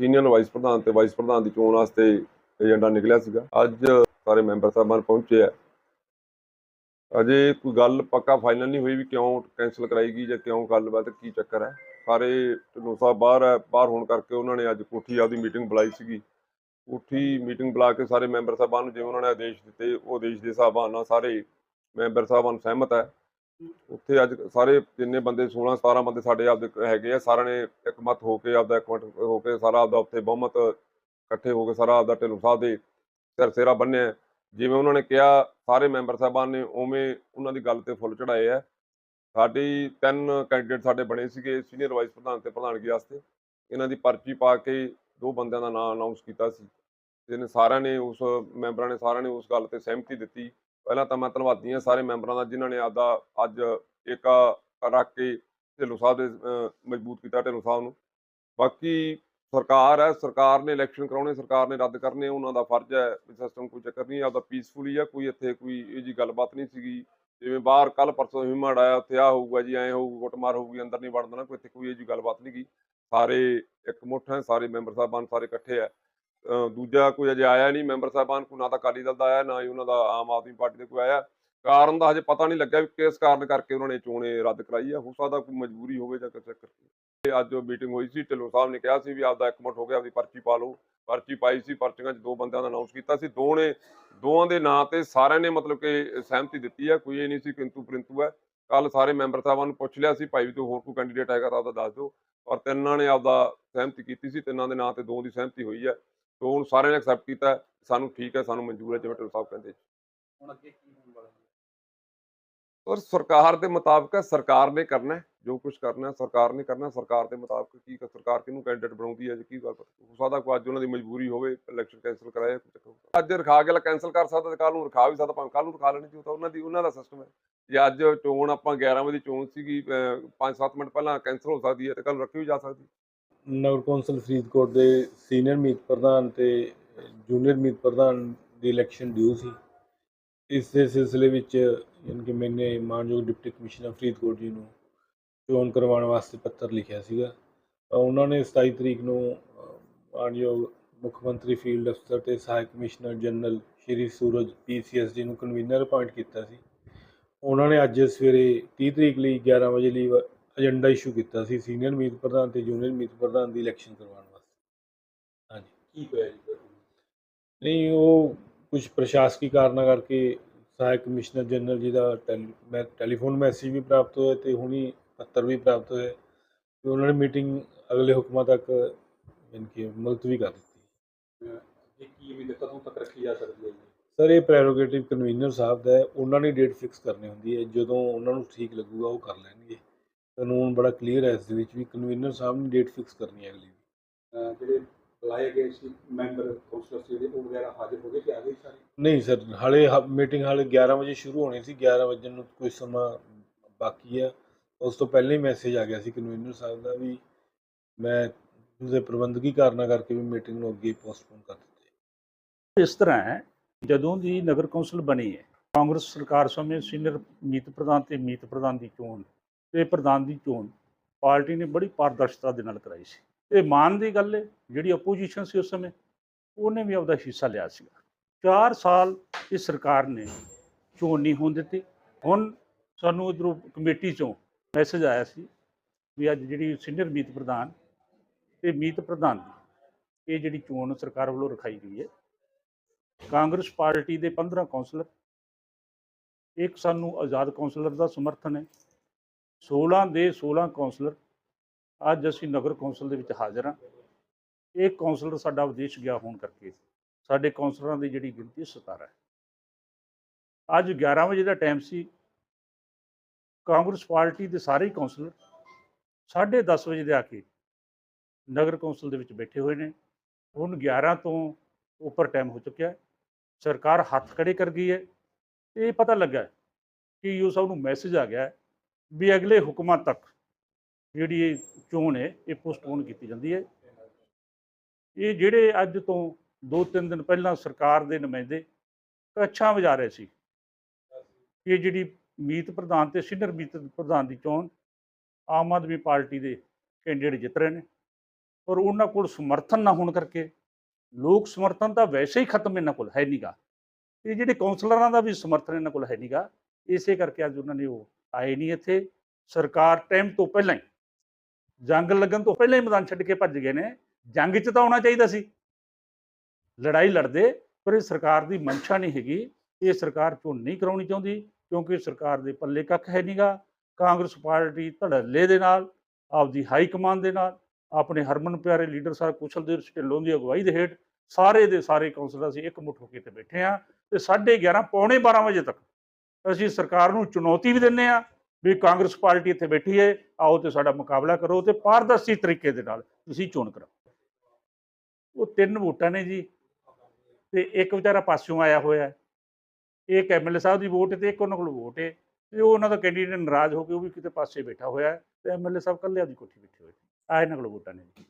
Senior vice ਪ੍ਰਧਾਨ ਤੇ vice ਪ੍ਰਧਾਨ ਦੀ ਚੋਣ ਵਾਸਤੇ ਏਜੰਡਾ ਨਿਕਲਿਆ ਸੀਗਾ। ਅੱਜ ਸਾਰੇ ਮੈਂਬਰ ਸਾਹਿਬਾਨ ਪਹੁੰਚੇ ਆ। ਅਜੇ ਕੋਈ ਗੱਲ ਪੱਕਾ ਫਾਈਨਲ ਨਹੀਂ ਹੋਈ ਵੀ ਕਿਉਂ ਕੈਨਸਲ ਕਰਾਈ ਗਈ ਜਾਂ ਕਿਉਂ ਗੱਲਬਾਤ ਕੀ ਚੱਕਰ ਹੈ। ਸਾਰੇ ਢਿੱਲੋਂ ਸਾਹਿਬ ਬਾਹਰ ਹੈ, ਬਾਹਰ ਹੋਣ ਕਰਕੇ ਉਹਨਾਂ ਨੇ ਅੱਜ ਕੋਠੀ ਆਪਦੀ ਮੀਟਿੰਗ ਬੁਲਾਈ ਸੀਗੀ। ਕੋਠੀ ਮੀਟਿੰਗ ਬੁਲਾ ਕੇ ਸਾਰੇ ਮੈਂਬਰ ਸਾਹਿਬਾਨ ਨੂੰ ਜਿਵੇਂ ਉਹਨਾਂ ਨੇ ਆਦੇਸ਼ ਦਿੱਤੇ, ਉਹ ਆਦੇਸ਼ ਦੇ ਹਿਸਾਬ ਨਾਲ ਸਾਰੇ ਮੈਂਬਰ ਸਾਹਿਬਾਨ ਸਹਿਮਤ ਹੈ। ਉੱਥੇ ਅੱਜ ਸਾਰੇ ਜਿੰਨੇ ਬੰਦੇ 16 17 ਬੰਦੇ ਸਾਡੇ ਆਪਦੇ ਹੈਗੇ ਆ, ਸਾਰਿਆਂ ਨੇ ਇਕਮਤ ਹੋ ਕੇ ਆਪਦਾ ਇਕਮਤ ਹੋ ਕੇ ਸਾਰਾ ਆਪਦਾ ਉੱਥੇ ਬਹੁਮਤ ਇਕੱਠੇ ਹੋ ਕੇ ਸਾਰਾ ਆਪਦਾ ਢਿੱਲੋਂ ਸਾਹਿਬ ਦੇ ਸਿਰ ਸਿਰਾ ਬੰਨਿਆ ਜਿਵੇਂ ਉਹਨਾਂ ਨੇ ਕਿਹਾ, ਸਾਰੇ ਮੈਂਬਰ ਸਾਹਿਬਾਨ ਨੇ ਉਵੇਂ ਉਹਨਾਂ ਦੀ ਗੱਲ ਤੇ ਫੁੱਲ ਚੜਾਏ ਆ। ਸਾਡੀ ਤਿੰਨ ਕੈਂਡੀਡੇਟ ਸਾਡੇ ਬਣੇ ਸੀਗੇ ਸੀਨੀਅਰ ਵਾਈਸ ਪ੍ਰਧਾਨ ਤੇ ਪ੍ਰਧਾਨਗੀ ਵਾਸਤੇ। ਇਹਨਾਂ ਦੀ ਪਰਚੀ ਪਾ ਕੇ ਦੋ ਬੰਦਿਆਂ ਦਾ ਨਾਮ ਅਨਾਉਂਸ ਕੀਤਾ ਸੀ। ਜਿਹਨੇ ਸਾਰਿਆਂ ਨੇ ਉਸ ਮੈਂਬਰਾਂ ਨੇ ਸਾਰਿਆਂ ਨੇ ਉਸ ਗੱਲ ਤੇ ਸਹਿਮਤੀ ਦਿੱਤੀ। ਪਹਿਲਾਂ ਤਾਂ ਮੈਂ ਧੰਨਵਾਦੀ ਹਾਂ ਸਾਰੇ ਮੈਂਬਰਾਂ ਦਾ ਜਿਨ੍ਹਾਂ ਨੇ ਆਪਦਾ ਅੱਜ ਏਕਾ ਰੱਖ ਕੇ ਢਿੱਲੋਂ ਸਾਹਿਬ ਦੇ ਮਜ਼ਬੂਤ ਕੀਤਾ ਢਿੱਲੋਂ ਸਾਹਿਬ ਨੂੰ। ਬਾਕੀ ਸਰਕਾਰ ਹੈ, ਸਰਕਾਰ ਨੇ ਇਲੈਕਸ਼ਨ ਕਰਾਉਣੇ, ਸਰਕਾਰ ਨੇ ਰੱਦ ਕਰਨੇ, ਉਹਨਾਂ ਦਾ ਫਰਜ਼ ਹੈ ਸਿਸਟਮ ਕੋਈ ਚੱਕਰ ਨਹੀਂ, ਆਪਦਾ ਪੀਸਫੁਲੀ ਆ, ਕੋਈ ਇੱਥੇ ਕੋਈ ਇਹ ਜੀ ਗੱਲਬਾਤ ਨਹੀਂ ਸੀਗੀ। ਜਿਵੇਂ ਬਾਹਰ ਕੱਲ ਪਰਸੋਂ ਹਿਮੜ ਆਇਆ ਉੱਥੇ ਆ ਹੋਊਗਾ ਜੀ, ਐ ਹੋਊਗਾ ਕੁੱਟਮਾਰ ਹੋਊਗੀ, ਅੰਦਰ ਨਹੀਂ ਵੜਨ ਦੇਣਾ, ਕੋਈ ਇੱਥੇ ਕੋਈ ਇਹ ਜੀ ਗੱਲਬਾਤ ਨਹੀਂ ਗਈ। ਸਾਰੇ ਇੱਕ ਮੁੱਠ ਹੈ, ਸਾਰੇ ਮੈਂਬਰ ਸਾਹਿਬਾਨ ਸਾਰੇ ਇਕੱਠੇ ਆ ਦੂਜਾ ਕੋਈ ਅਜੇ ਆਇਆ ਨਹੀਂ, ਮੈਂਬਰ ਸਾਹਿਬਾਨ ਕੋਈ ਨਾ ਤਾਂ ਅਕਾਲੀ ਦਲ ਦਾ ਆਇਆ, ਨਾ ਹੀ ਉਹਨਾਂ ਦਾ ਆਮ ਆਦਮੀ ਪਾਰਟੀ ਦੇ ਕੋਈ ਆਇਆ। ਕਾਰਨ ਦਾ ਹਜੇ ਪਤਾ ਨਹੀਂ ਲੱਗਿਆ ਵੀ ਕਿਸ ਕਾਰਨ ਕਰਕੇ ਉਹਨਾਂ ਨੇ ਚੋਣੇ ਰੱਦ ਕਰਾਈ ਆ। ਹੋ ਸਕਦਾ ਕੋਈ ਮਜਬੂਰੀ ਹੋਵੇ ਜਾਂ ਕਿਸੇ ਕਰਕੇ। ਤੇ ਅੱਜ ਮੀਟਿੰਗ ਹੋਈ ਸੀ, ਢਿੱਲੋਂ ਸਾਹਿਬ ਨੇ ਕਿਹਾ ਸੀ ਵੀ ਆਪਦਾ ਇਕਮਠ ਹੋ ਗਿਆ ਆਪਦੀ ਪਰਚੀ ਪਾ ਲਓ। ਪਰਚੀ ਪਾਈ ਸੀ, ਪਰਚੀਆਂ 'ਚ ਦੋ ਬੰਦਿਆਂ ਦਾ ਅਨਾਉਂਸ ਕੀਤਾ ਸੀ। ਦੋ ਨੇ, ਦੋਵਾਂ ਦੇ ਨਾਂ ਤੇ ਸਾਰਿਆਂ ਨੇ ਮਤਲਬ ਕਿ ਸਹਿਮਤੀ ਦਿੱਤੀ ਹੈ ਕੋਈ ਇਹ ਨਹੀਂ ਸੀ ਕਿੰਤੂ ਪਰੰਤੂ ਹੈ ਕੱਲ ਸਾਰੇ ਮੈਂਬਰ ਸਾਹਿਬਾਨ ਨੂੰ ਪੁੱਛ ਲਿਆ ਸੀ, ਭਾਈ ਵੀ ਤੂੰ ਹੋਰ ਕੋਈ ਕੈਂਡੀਡੇਟ ਹੈਗਾ ਤਾਂ ਆਪਦਾ ਦੱਸ ਦਿਓ। ਔਰ ਤਿੰਨਾਂ ਨੇ ਆਪਦਾ ਸਹਿਮਤੀ ਕੀਤੀ ਸੀ। ਤਿੰਨਾਂ ਦੇ ਨਾਂ ਤੇ ਦੋ ਦੀ ਸਹਿਮਤੀ ਹੋਈ ਹੈ ਤੋਂ ਹੁਣ ਸਾਰਿਆਂ ਨੇ ਐਕਸੈਪਟ ਕੀਤਾ ਸਾਨੂੰ ਠੀਕ ਹੈ ਸਾਨੂੰ ਮਨਜ਼ੂਰ ਹੈ ਜਿਵੇਂ ਢਿੱਲੋਂ ਸਾਹਿਬ ਕਹਿੰਦੇ। ਹੁਣ ਅੱਗੇ ਕੀ ਹੋਣ ਵਾਲਾ ਹੈ? ਔਰ ਸਰਕਾਰ ਦੇ ਮੁਤਾਬਕ ਸਰਕਾਰ ਨੇ ਕਰਨਾ ਜੋ ਕੁਝ ਕਰਨਾ ਸਰਕਾਰ ਨੇ ਕਰਨਾ ਸਰਕਾਰ ਦੇ ਮੁਤਾਬਕ ਕੀ ਕਰ- ਸਰਕਾਰ ਕਿਹਨੂੰ ਕੈਂਡੀਡੇਟ ਬਣਾਉਂਦੀ ਹੈ ਜੀ ਕੀ ਗੱਲ ਹੋ ਸਕਦਾ ਕੋਈ ਅੱਜ ਉਹਨਾਂ ਦੀ ਮਜਬੂਰੀ ਹੋਵੇ ਇਲੈਕਸ਼ਨ ਕੈਂਸਲ ਕਰਾਇਆ। ਅੱਜ ਰਖਾ ਕੇ ਕੈਂਸਲ ਕਰ ਸਕਦਾ ਤੇ ਕੱਲ ਨੂੰ ਰਖਾ ਵੀ ਸਕਦਾ ਭਾਵੇਂ ਕੱਲ ਨੂੰ ਰਖਾ ਲੈਣੀ ਜੀ ਤਾਂ ਉਹਨਾਂ ਦੀ ਉਹਨਾਂ ਦਾ ਸਿਸਟਮ ਹੈ। ਜੇ ਅੱਜ ਚੋਣ ਆਪਾਂ 11 ਵਜੇ ਚੋਣ ਸੀਗੀ 5-7 ਮਿੰਟ ਪਹਿਲਾਂ ਕੈਂਸਲ ਹੋ ਸਕਦੀ ਹੈ ਤੇ ਕੱਲ ਰੱਖੀ ਵੀ ਜਾ ਸਕਦੀ। ਨਗਰ ਕੌਂਸਲ ਫਰੀਦਕੋਟ ਦੇ ਸੀਨੀਅਰ ਮੀਤ ਪ੍ਰਧਾਨ ਤੇ ਜੂਨੀਅਰ ਮੀਤ ਪ੍ਰਧਾਨ ਦੀ ਇਲੈਕਸ਼ਨ ਡਿਊ ਸੀ। ਇਸ ਦੇ ਸਿਲਸਿਲੇ ਵਿੱਚ ਯਾਨੀ ਕਿ ਮੈਨੇ ਮਾਨਯੋਗ ਡਿਪਟੀ ਕਮਿਸ਼ਨਰ ਫਰੀਦਕੋਟ ਜੀ ਨੂੰ ਚੋਣ ਕਰਵਾਉਣ ਵਾਸਤੇ ਪੱਤਰ ਲਿਖਿਆ ਸੀਗਾ। ਉਹਨਾਂ ਨੇ 27 ਤਰੀਕ ਨੂੰ ਅਹ, ਮਾਨਯੋਗ ਮੁੱਖ ਮੰਤਰੀ ਫੀਲਡ ਅਫਸਰ ਤੇ ਸਹਾਇਕ commissioner general Shri Suraj PCS ji ਨੂੰ ਕਨਵੀਨਰ ਅਪਾਇੰਟ ਕੀਤਾ ਸੀ। ਉਹਨਾਂ ਨੇ ਅੱਜ ਸਵੇਰੇ 30 ਤਰੀਕ ਲਈ 11 ਵਜੇ ਲਈ ਵ- ਏਜੰਡਾ ਇਸ਼ੂ ਕੀਤਾ ਸੀ ਸੀਨੀਅਰ ਮੀਤ ਪ੍ਰਧਾਨ ਤੇ ਜੂਨੀਅਰ ਮੀਤ ਪ੍ਰਧਾਨ ਦੀ ਇਲੈਕਸ਼ਨ ਕਰਵਾਉਣ ਵਾਸਤੇ। ਹਾਂਜੀ। ਕੀ ਹੋਇਆ ਜੀ? ਨਹੀਂ ਉਹ ਕੁਝ ਪ੍ਰਸ਼ਾਸਕੀ ਕਾਰਨਾਂ ਕਰਕੇ ਸਹਾਇਕ ਕਮਿਸ਼ਨਰ ਜਨਰਲ ਜੀ ਦਾ ਟੈਲੀਫੋਨ ਮੈਸੇਜ ਵੀ ਪ੍ਰਾਪਤ ਹੋਇਆ ਤੇ ਹੁਣੀ ਪੱਤਰ ਵੀ ਪ੍ਰਾਪਤ ਹੋਇਆ ਤੇ ਉਹਨਾਂ ਨੇ ਮੀਟਿੰਗ ਅਗਲੇ ਹੁਕਮਾਂ ਤੱਕ ਯਾਨੀ ਕਿ ਮੁਲਤਵੀ ਕਰ ਦਿੱਤੀ। ਅੱਗੇ ਕੀ ਹੈ? ਕਦੋਂ ਤੱਕ ਰੱਖੀ ਜਾ ਸਕਦੀ ਹੈ ਸਰ ਇਹ ਪ੍ਰੈਰੋਗੇਟਿਵ ਕਨਵੀਨਰ ਸਾਹਿਬ ਦਾ ਹੈ। ਉਹਨਾਂ ਨੇ ਡੇਟ ਫਿਕਸ ਕਰਨੀ ਹੁੰਦੀ ਹੈ। ਜਦੋਂ ਉਹਨਾਂ ਨੂੰ ਠੀਕ ਲੱਗੂਗਾ ਉਹ ਕਰ ਲੈਣਗੇ। ਕਾਨੂੰਨ ਬੜਾ ਕਲੀਅਰ ਹੈ ਇਸ ਦੇ ਵਿੱਚ ਵੀ ਕਨਵੀਨਰ ਸਾਹਿਬ ਨੇ ਡੇਟ ਫਿਕਸ ਕਰਨੀ ਹੈ ਅਗਲੀ ਦੀ ਜਿਹੜੇ ਬੁਲਾਏ ਗਏ ਸੀ ਮੈਂਬਰ ਕੌਂਸਲਰ ਸੀ ਜਿਹੜੇ ਉਹ ਵਗੈਰਾ ਹਾਜ਼ਰ ਹੋ ਗਏ ਕਿ ਆ ਗਏ ਸਾਰੇ? ਨਹੀਂ ਸਰ ਹਾਲੇ ਮੀਟਿੰਗ ਹਾਲੇ 11 ਵਜੇ ਸ਼ੁਰੂ ਹੋਣੀ ਸੀ 11 ਵਜੇ ਨੂੰ ਕੋਈ ਸਮਾਂ ਬਾਕੀ ਹੈ। ਉਸ ਤੋਂ ਪਹਿਲਾਂ ਹੀ ਮੈਸੇਜ ਆ ਗਿਆ ਸੀ ਕਨਵੀਨਰ ਸਾਹਿਬ ਦਾ ਵੀ ਮੈਂ ਉਸਦੇ ਪ੍ਰਬੰਧਕੀ ਕਾਰਨਾਂ ਕਰਕੇ ਵੀ ਮੀਟਿੰਗ ਨੂੰ ਅੱਗੇ ਪੋਸਟਪੋਨ ਕਰ ਦਿੱਤੀ। ਇਸ ਤਰ੍ਹਾਂ ਹੈ ਜਦੋਂ ਦੀ ਨਗਰ ਕੌਂਸਲ ਬਣੀ ਹੈ ਕਾਂਗਰਸ ਸਰਕਾਰ ਸਮੇਂ ਸੀਨੀਅਰ ਮੀਤ ਪ੍ਰਧਾਨ ਤੇ ਮੀਤ ਪ੍ਰਧਾਨ ਦੀ ਚੋਣ ਤੇ ਪ੍ਰਧਾਨ ਦੀ ਚੋਣ ਪਾਰਟੀ ਨੇ ਬੜੀ ਪਾਰਦਰਸ਼ਤਾ ਦੇ ਨਾਲ ਕਰਾਈ ਸੀ। ਇਹ ਮਾਨ ਦੀ ਗੱਲ ਹੈ ਜਿਹੜੀ ਆਪੋਜੀਸ਼ਨ ਸੀ ਉਸ ਸਮੇਂ, ਉਹਨੇ ਵੀ ਆਪਦਾ ਹਿੱਸਾ ਲਿਆ ਸੀਗਾ। 4 ਸਾਲ ਇਸ ਸਰਕਾਰ ਨੇ ਚੋਣ ਨਹੀਂ ਹੋਣ ਦਿੱਤੀ। ਹੁਣ ਸਾਨੂੰ ਇਧਰੋਂ ਕਮੇਟੀ ਚੋਂ ਮੈਸੇਜ ਆਇਆ ਸੀ ਵੀ ਅੱਜ ਜਿਹੜੀ ਸੀਨੀਅਰ ਮੀਤ ਪ੍ਰਧਾਨ ਤੇ ਮੀਤ ਪ੍ਰਧਾਨ ਇਹ ਜਿਹੜੀ ਚੋਣ ਸਰਕਾਰ ਵੱਲੋਂ ਰਖਾਈ ਗਈ ਹੈ ਕਾਂਗਰਸ ਪਾਰਟੀ ਦੇ 15 ਕੌਂਸਲਰ, ਇੱਕ ਸਾਨੂੰ ਆਜ਼ਾਦ ਕੌਂਸਲਰ ਦਾ ਸਮਰਥਨ ਹੈ 16 ਦੇ 16 ਕੌਂਸਲਰ, ਅੱਜ ਅਸੀਂ ਨਗਰ ਕੌਂਸਲ ਦੇ ਵਿੱਚ ਹਾਜ਼ਰ ਹਾਂ। ਇਹ ਕੌਂਸਲਰ ਸਾਡਾ ਵਿਦੇਸ਼ ਗਿਆ ਹੋਣ ਕਰਕੇ ਸਾਡੇ ਕੌਂਸਲਰਾਂ ਦੀ ਜਿਹੜੀ ਗਿਣਤੀ 17 ਹੈ। ਅੱਜ 11 ਵਜੇ ਦਾ ਟਾਈਮ ਸੀ। ਕਾਂਗਰਸ ਪਾਰਟੀ ਦੇ ਸਾਰੇ ਹੀ ਕੌਂਸਲਰ 10:30 ਵਜੇ ਦੇ ਆ ਕੇ ਨਗਰ ਕੌਂਸਲ ਦੇ ਵਿੱਚ ਬੈਠੇ ਹੋਏ ਨੇ। ਹੁਣ 11 ਤੋਂ ਉੱਪਰ ਟਾਈਮ ਹੋ ਚੁੱਕਿਆ ਹੈ। ਸਰਕਾਰ ਹੱਥ ਖੜੇ ਕਰ ਗਈ ਹੈ। ਇਹ ਪਤਾ ਲੱਗਾ ਕਿ ਯੂ ਸਾਹਿਬ ਨੂੰ ਮੈਸੇਜ ਆ ਗਿਆ ਹੈ ਵੀ ਅਗਲੇ ਹੁਕਮਾਂ ਤੱਕ ਜਿਹੜੀ ਇਹ ਚੋਣ ਹੈ, ਇਹ ਪੋਸਟਪੋਨ ਕੀਤੀ ਜਾਂਦੀ ਹੈ। ਇਹ ਜਿਹੜੇ ਅੱਜ ਤੋਂ 2-3 ਦਿਨ ਪਹਿਲਾਂ ਸਰਕਾਰ ਦੇ ਨੁਮਾਇੰਦੇ ਕੱਛਾਂ ਵਜਾ ਰਹੇ ਸੀ ਇਹ ਜਿਹੜੀ ਮੀਤ ਪ੍ਰਧਾਨ ਤੇ ਸੀਨੀਅਰ ਮੀਤ ਪ੍ਰਧਾਨ ਦੀ ਚੋਣ ਆਮ ਆਦਮੀ ਪਾਰਟੀ ਦੇ ਕੈਂਡੀਡੇਟ ਜਿੱਤ ਰਹੇ ਨੇ। ਪਰ ਉਹਨਾਂ ਕੋਲ ਸਮਰਥਨ ਨਾ ਹੋਣ ਕਰਕੇ ਲੋਕ ਸਮਰਥਨ ਤਾਂ ਵੈਸੇ ਹੀ ਖਤਮ ਇਹਨਾਂ ਕੋਲ ਹੈ ਨਹੀਂਗਾ ਇਹ ਜਿਹੜੇ ਕਾਉਂਸਲਰਾਂ ਦਾ ਵੀ ਸਮਰਥਨ ਇਹਨਾਂ ਕੋਲ ਹੈ ਨਹੀਂਗਾ ਇਸੇ ਕਰਕੇ ਅੱਜ ਉਹਨਾਂ ਨੇ ਉਹ ਆਏ ਨਹੀਂ ਇੱਥੇ। ਸਰਕਾਰ ਟਾਈਮ ਤੋਂ ਪਹਿਲਾਂ ਹੀ, ਜੰਗ ਲੱਗਣ ਤੋਂ ਪਹਿਲਾਂ ਹੀ ਮੈਦਾਨ ਛੱਡ ਕੇ ਭੱਜ ਗਏ ਨੇ। ਜੰਗ 'ਚ ਤਾਂ ਆਉਣਾ ਚਾਹੀਦਾ ਸੀ। ਲੜਾਈ ਲੜਦੇ, ਪਰ ਇਹ ਸਰਕਾਰ ਦੀ ਮਨਸ਼ਾ ਨਹੀਂ ਹੈਗੀ। ਇਹ ਸਰਕਾਰ ਚੋਣ ਨਹੀਂ ਕਰਾਉਣੀ ਚਾਹੁੰਦੀ, ਕਿਉਂਕਿ ਸਰਕਾਰ ਦੇ ਪੱਲੇ ਕੱਖ ਹੈ ਨਹੀਂਗਾ ਕਾਂਗਰਸ ਪਾਰਟੀ ਧੜੱਲੇ ਦੇ ਨਾਲ, ਆਪਦੀ ਹਾਈ ਕਮਾਂਡ ਦੇ ਨਾਲ, ਆਪਣੇ ਹਰਮਨ ਪਿਆਰੇ ਲੀਡਰ ਸਾਹਿਬ ਕੁਸ਼ਲਦੀਪ ਢਿੱਲੋਂ ਦੀ ਅਗਵਾਈ ਦੇ ਹੇਠ ਸਾਰੇ ਦੇ ਸਾਰੇ ਕੌਂਸਲਰ ਅਸੀਂ ਇੱਕ ਮੁੱਠ ਹੋ ਕੇ ਤੇ ਬੈਠੇ ਆ ਤੇ 11:30 ਪੌਣੇ 12 ਵਜੇ ਤੱਕ ਅਸੀਂ ਸਰਕਾਰ ਨੂੰ ਚੁਣੌਤੀ ਵੀ ਦਿੰਨੇ ਆ ਵੀ ਕਾਂਗਰਸ ਪਾਰਟੀ ਇੱਥੇ ਬੈਠੀ ਹੈ, ਆਓ ਤੇ ਸਾਡਾ ਮੁਕਾਬਲਾ ਕਰੋ ਤੇ ਪਾਰਦਰਸ਼ੀ ਤਰੀਕੇ ਦੇ ਨਾਲ ਤੁਸੀਂ ਚੋਣ ਕਰੋ ਉਹ ਤਿੰਨ ਵੋਟਾਂ ਨੇ ਜੀ ਤੇ ਇੱਕ ਵਿਚਾਰਾ ਪਾਸਿਓਂ ਆਇਆ ਹੋਇਆ। ਹੈ ਇੱਕ ਐਮਐਲਏ ਸਾਹਿਬ ਦੀ ਵੋਟ ਹੈ ਤੇ ਇੱਕ ਉਹਨਾਂ ਕੋਲ ਵੋਟ ਹੈ ਤੇ ਉਹ ਉਹਨਾਂ ਦਾ ਕੈਂਡੀਡੇਟ ਨਾਰਾਜ਼ ਹੋ ਕੇ ਉਹ ਵੀ ਕਿਤੇ ਪਾਸੇ ਬੈਠਾ ਹੋਇਆ ਹੈ ਤੇ ਐਮਐਲਏ ਸਾਹਿਬ ਕੱਲੇ ਆਪਦੀ ਕੋਠੀ ਬੈਠੇ ਹੋਏ ਆ ਇਹਨਾਂ ਕੋਲ ਵੋਟਾਂ ਨੇ ਜੀ।